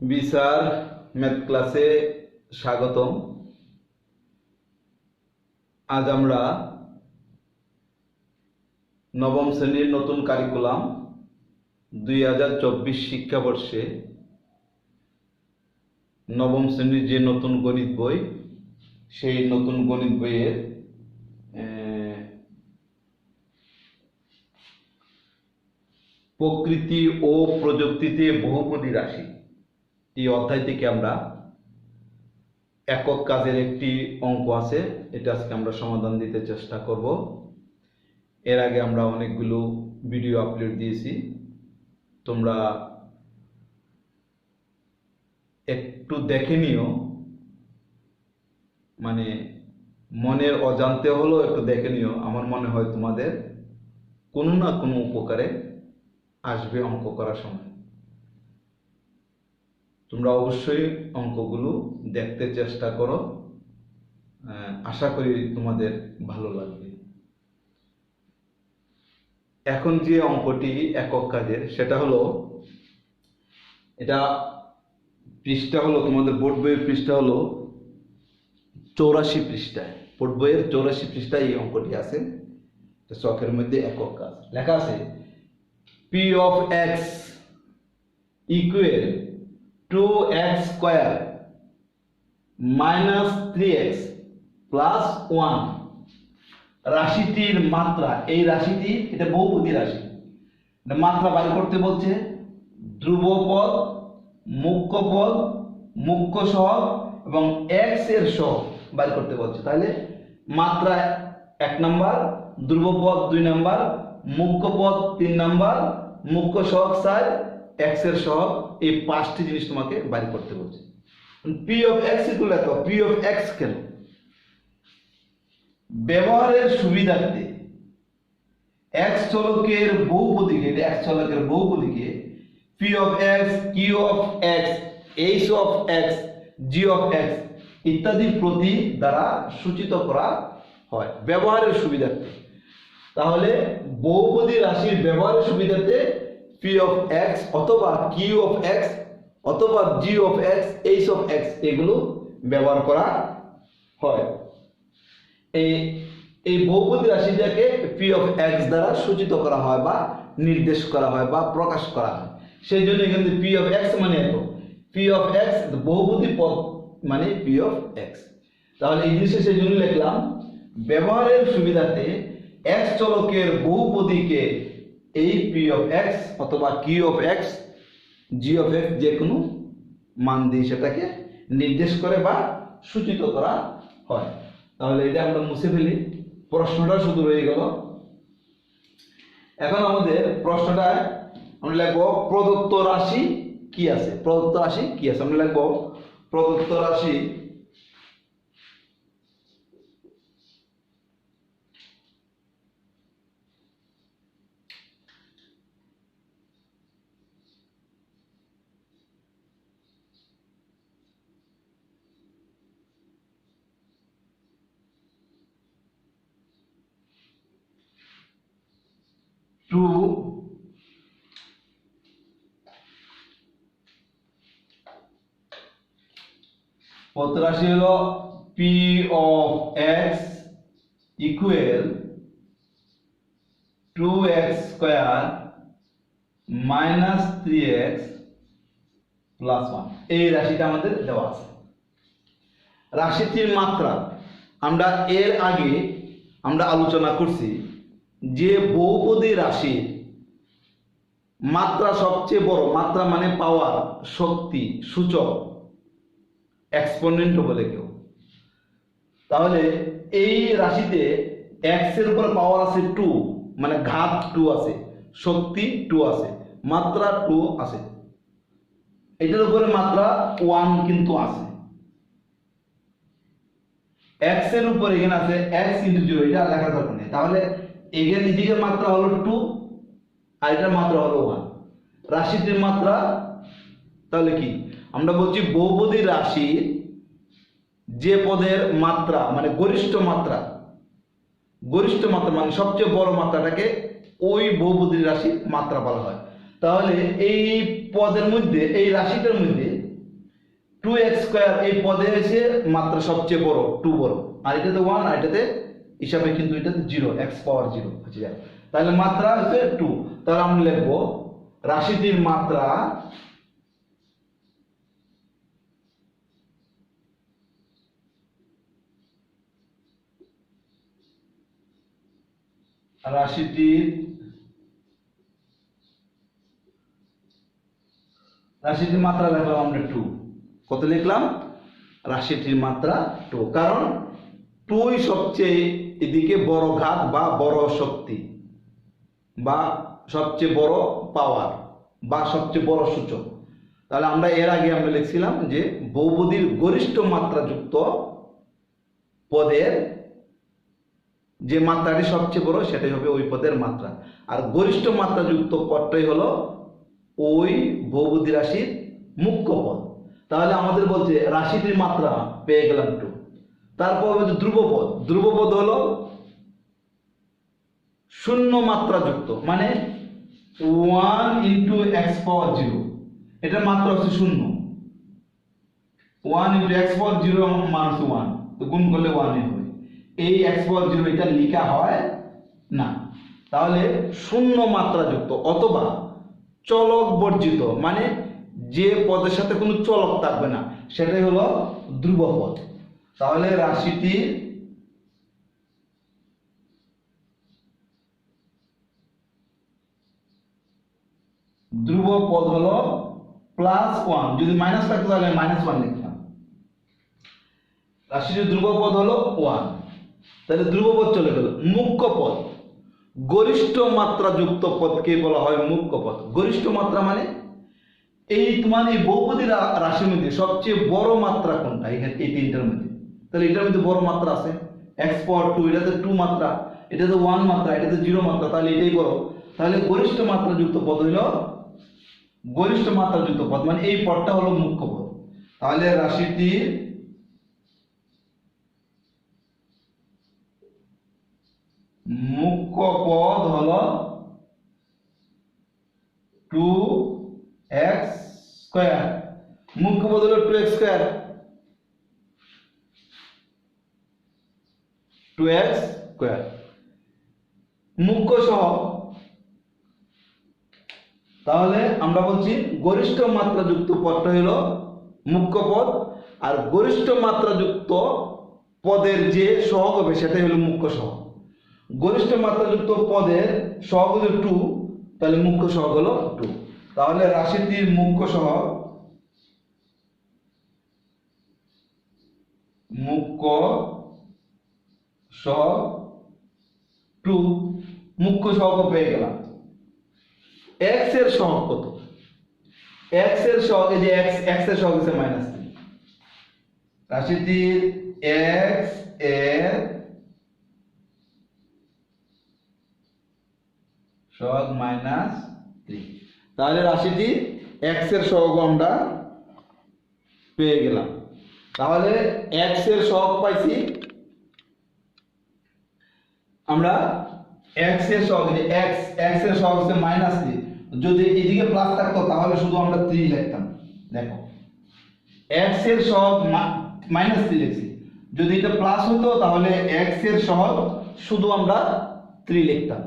বিসার math ক্লাসে স্বাগতম। আজ আমরা নবম শ্রেণির নতুন কারিকুলাম দুই হাজার চব্বিশ শিক্ষাবর্ষে নবম শ্রেণির যে নতুন গণিত বই, সেই নতুন গণিত বইয়ের প্রকৃতি ও প্রযুক্তিতে বহুপদী রাশি। এই অধ্যায় থেকে আমরা একক কাজের একটি অঙ্ক আছে, এটা আজকে আমরা সমাধান দিতে চেষ্টা করব। এর আগে আমরা অনেকগুলো ভিডিও আপলোড দিয়েছি। তোমরা একটু দেখে নিও। মানে মনের অজান্তে হলেও একটু দেখে নিও। আমার মনে হয় তোমাদের কোনো না কোনো উপকারে আসবে অঙ্ক করার সময়। তোমরা অবশ্যই অঙ্কগুলো দেখতে চেষ্টা করো। আশা করি তোমাদের ভালো লাগবে। এখন যে অঙ্কটি একক কাজের, সেটা হলো, এটা পৃষ্ঠা হলো, তোমাদের বোর্ড বইয়ের পৃষ্ঠা হলো চৌরাশি পৃষ্ঠায় বোর্ড বইয়ের চৌরাশি পৃষ্ঠায় এই অঙ্কটি আছে। শখের মধ্যে একক কাজ। লেখা আছে P of X equal to X square minus three X plus one রাশিটির মাত্রা, এই রাশিটি এটা বহুপদী রাশি। মাত্রা বাইর করতে বলছে ধ্রুবপদ মুখ্য পদ মুখ্য সহগ এবং এক্সের সহগ বাইর করতে বলছে। তাহলে মাত্রা এক নাম্বার, ধ্রুবপদ দুই নাম্বার মুখ্য পদ তিন নাম্বার মুখ্য সহগ চার এক্সের সহগ এই পাঁচটি জিনিস তোমাকে বাইর করতে বলছে। পি অফ এক্স ইকুয়াল এত পি অফ এক্স কেন? ব্যবহারের সুবিধার্থে এক্স চলকের বহুপদীকে এক্স চলকের বহুপদীকে P of X Q of X H of X G of X ইত্যাদি প্রতি দ্বারা সূচিত করা হয়, ব্যবহারের সুবিধার্থে। তাহলে বহুপদী রাশির ব্যবহারের সুবিধাতে পি অফ এক্স অথবা কিউ অফ এক্স অথবা G of X H of X এগুলো ব্যবহার করা হয়। এই এই বহুপদী রাশিটাকে পি অফ এক্স দ্বারা সূচিত করা হয় বা নির্দেশ করা হয় বা প্রকাশ করা হয়। সেই জন্য কিন্তু পি অফ এক্স মানে এত। পি অফ এক্স বহুপদী পদ মানে পি অফ এক্স তাহলে এই জিনিসে সেই জন্য লিখলাম, ব্যবহারের সুবিধাতে এক্স চলকের বহুপদীকে এই পি অফ এক্স অথবা Q of X G of X যে কোনো মান দিয়ে সেটাকে নির্দেশ করে বা সূচিত করা হয়। তাহলে এটা আমরা মুছে ফেলি। প্রশ্নটা শুধু রয়ে গেল। এখন আমাদের প্রশ্নটা আমরা লিখব, প্রদত্ত রাশি কি আছে? প্রদত্ত রাশি কি আছে? আমরা লিখব, প্রদত্ত রাশি টু রাশি হলো P of X equal to X square minus three X plus one এই রাশিটা আমাদের দেওয়া আছে। রাশিটির মাত্রা আমরা এর আগে আমরা আলোচনা করছি যে বহুপদী রাশি, মাত্রা সবচেয়ে বড়, মাত্রা মানে পাওয়ার শক্তি, সূচক এক্সপোনেন্ট বলে কেউ। তাহলে এই রাশিতে এক্সের উপর পাওয়ার আছে টু মানে ঘাত টু আছে, শক্তি টু আছে, মাত্রা টু আছে। এটার উপরে মাত্রা ওয়ান কিন্তু আছে। এক্সের উপর এখানে আছে এক্স ইন্টু জিরো এটা লেখা দরকার নেই তাহলে এখানে এদিকে মাত্রা হলো টু আর এটার মাত্রা হলো ওয়ান রাশিটির মাত্রা তাহলে কি? আমরা বলছি বহুপদী রাশির যে পদের মাত্রা মানে গরিষ্ঠ মাত্রা গরিষ্ঠ মাত্রা মানে সবচেয়ে বড় মাত্রাটাকে ওই বহুপদী রাশির মাত্রা বলা হয়। তাহলে এই পদের মধ্যে, এই রাশিটার মধ্যে টু এক্স স্কোয়ার এই পদে এসে মাত্রা সবচেয়ে বড় টু বড়। আর এটাতে ওয়ান আর এটাতে হিসাবে কিন্তু এটাতে জিরো এক্স পাওয়ার জিরো হচ্ছে যায় তাহলে মাত্রা হচ্ছে টু তাহলে আমরা লিখব রাশিটির মাত্রা রাশিটির রাশিটির মাত্রা লিখলাম আমরা টু কত লিখলাম? রাশিটির মাত্রা টু কারণ টুই সবচেয়ে এদিকে বড় ঘাত বা বড় শক্তি বা সবচেয়ে বড় পাওয়ার বা সবচেয়ে বড় সূচক। তাহলে আমরা এর আগে আমরা লিখছিলাম যে বহুপদীর গরিষ্ঠ মাত্রাযুক্ত পদের যে মাত্রাটি সবচেয়ে বড়, সেটাই হবে ওই পদের মাত্রা। আর গরিষ্ঠ মাত্রাযুক্ত পদটাই হলো ওই বহুপদী রাশির মুখ্য পদ। তাহলে আমাদের বলছে রাশিটির মাত্রা পেয়ে গেলাম টু তারপর ধ্রুবপদ। ধ্রুবপদ হলো শূন্য মাত্রাযুক্ত মানে one into X power zero এটার মাত্রা হচ্ছে শূন্য। One into X power zero হচ্ছে ওয়ান তো গুণ করলে ওয়ানই হবে। এই এক্স পাওয়ার জিরো এটা লিখা হয় না। তাহলে শূন্য মাত্রাযুক্ত অথবা চলক বর্জিত মানে যে পদের সাথে কোনো চলক থাকবে না, সেটাই হলো ধ্রুবপদ। তাহলে রাশিটি ধ্রুব পদ হলো প্লাস ওয়ান যদি মাইনাস থাকতো তাহলে মাইনাস ওয়ান লিখতাম রাশিটির ধ্রুব পদ হলো ওয়ান তাহলে ধ্রুব পদ চলে গেল। মুখ্য পদ। গরিষ্ঠ মাত্রা যুক্ত পদকে বলা হয় মুখ্য পদ। গরিষ্ঠ মাত্রা মানে এই তোমার এই বহুপদী রাশির মধ্যে সবচেয়ে বড় মাত্রা কোনটা? এখানে এই তিনটার মধ্যে। তাহলে এটার মধ্যে বড় মাত্রা আছে। এক্স পাওয়ার টু এটাতে টু মাত্রা, এটাতে ওয়ান মাত্রা, এটাতে জিরো মাত্রা, তাহলে এটাই বড়। তাহলে গরিষ্ঠ মাত্রা যুক্ত পদ হইল, গরিষ্ঠ মাত্রা যুক্ত পদ মানে এই পদটা হলো মুখ্য পদ। তাহলে রাশিটির মুখ্য পদ হলো টু এক্স স্কোয়ার মুখ্য পদ হলো two X square two X square মুখ্য সহ। তাহলে আমরা বলছি গরিষ্ঠ মাত্রাযুক্ত পদটা হলো মুখ্য পদ, আর গরিষ্ঠ মাত্রাযুক্ত পদের যে সহগ হবে সেটাই হলো মুখ্য সহগ। গরিষ্ঠ মাত্রাযুক্ত পদের সহগ হলো টু তাহলে মুখ্য সহগ হলো টু তাহলে রাশিটির মুখ্য সহগ, মুখ্য সহগ টু, মুখ্য সহগ পেয়ে গেলাম। এক্সের সহগ কত? এক্সের সহগ, এই যে এক্স এক্সের সহগ হচ্ছে মাইনাস থ্রি রাশিটির এক্সের সহগ মাইনাস থ্রি তাহলে রাশিটি এক্সের সহগ আমরা পেয়ে গেলাম। তাহলে এক্সের সহগ পাইছি আমরা এক্সের সহগ যে এক্স এক্সের সহগ হচ্ছে মাইনাস থ্রি যদি এদিকে প্লাস থাকতো, তাহলে শুধু আমরা থ্রি লিখতাম। দেখো এক্সের সহগ মাইনাস থ্রি লিখছি। যদি এটা প্লাস হতো, তাহলে এক্সের সহগ শুধু আমরা থ্রি লিখতাম।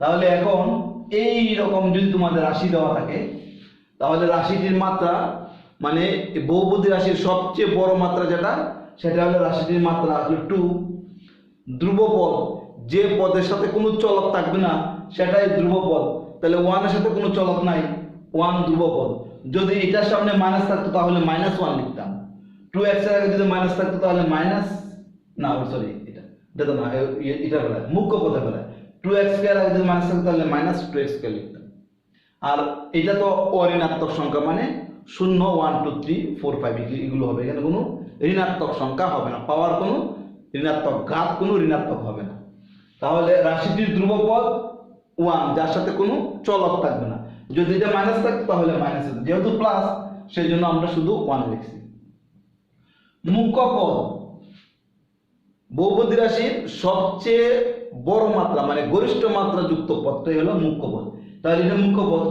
তাহলে এখন এই রকম যদি তোমাদের রাশি দেওয়া থাকে, তাহলে রাশিটির মাত্রা মানে বহুপদী রাশির সবচেয়ে বড় মাত্রা যেটা, সেটা হলো রাশিটির মাত্রা হলো টু ধ্রুবপদ যে পদের সাথে কোনো চলক থাকবে না, সেটাই ধ্রুবপদ তাহলে ওয়ানের সাথে কোনো চলক নাই ওয়ান ধ্রুব পদ। যদি এটার সামনে মাইনাস থাকতো, তাহলে মাইনাস ওয়ান লিখতাম। টু এক্সের আগে যদি মাইনাস থাকতো, তাহলে মাইনাস না সরি এটা এটা না এটা বেলায় মুখ্য পদে বেলায় টু এক্স স্কোয়ার আগে যদি মাইনাস থাকতো, তাহলে মাইনাস টু এক্স স্কোয়ার লিখতাম। আর এটা তো অঋণাত্মক সংখ্যা মানে শূন্য one two three four five এগুলো হবে। এখানে কোনো ঋণাত্মক সংখ্যা হবে না। পাওয়ার কোনো ঋণাত্মক, ঘাত কোনো ঋণাত্মক হবে না। তাহলে রাশিটির ধ্রুব পদ ওয়ান যার সাথে কোনো চলক থাকবে না। যদি এটা মাইনাস থাকতো তাহলে মাইনাস হতো যেহেতু প্লাস সেই জন্য আমরা শুধু ওয়ান লিখছি। মুখ্য পদ। বহুপদী রাশির সবচেয়ে বড় মাত্রা মানে গরিষ্ঠ মাত্রা যুক্ত পদটাই হলো মুখ্য পদ। তাহলে এটা মুখ্য পদ।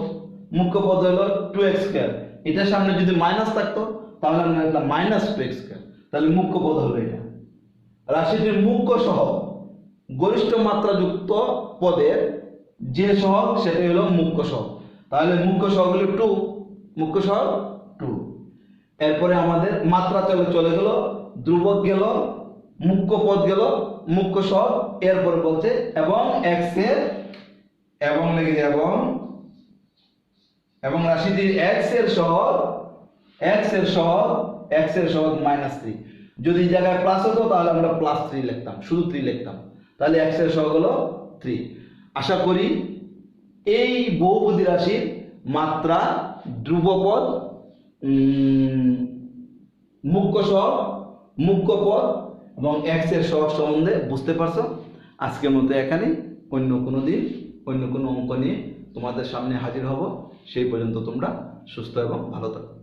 মুখ্য পদ হলো টু এক্স স্কোয়ার এটার সামনে যদি মাইনাস থাকতো, তাহলে আমরা মাইনাস টু এক্স স্কোয়ার তাহলে মুখ্য পদ হলো এটা। রাশিটির মুখ্য সহ গরিষ্ঠ মাত্রাযুক্ত পদের যে সহগ সেটাই হলো মুখ্য সহগ। তাহলে মুখ্য সহগ হলো টু মুখ্য সহগ টু এরপরে আমাদের মাত্রা চলে চলে গেল, ধ্রুবক গেল, মুখ্য পদ গেল, মুখ্য সহগ, এরপরে বলছে এবং এক্সের, এবং লেগে যায় এবং এবং রাশিটির এক্সের সহগ এক্সের সহগ এক্সের সহগ মাইনাস থ্রি যদি জায়গায় প্লাস হতো তাহলে আমরা প্লাস থ্রি লিখতাম, শুধু থ্রি লিখতাম। তাহলে এক্সের সহগ হলো থ্রি আশা করি এই বহুপদী রাশির মাত্রা ধ্রুবপদ মুখ্য সহগ মুখ্য পদ এবং এক্সের সম্বন্ধে বুঝতে পারছ? আজকের মতো এখানে। অন্য কোনো দিন, অন্য কোনো অঙ্ক নিয়ে তোমাদের সামনে হাজির হব। সেই পর্যন্ত তোমরা সুস্থ এবং ভালো থাকো।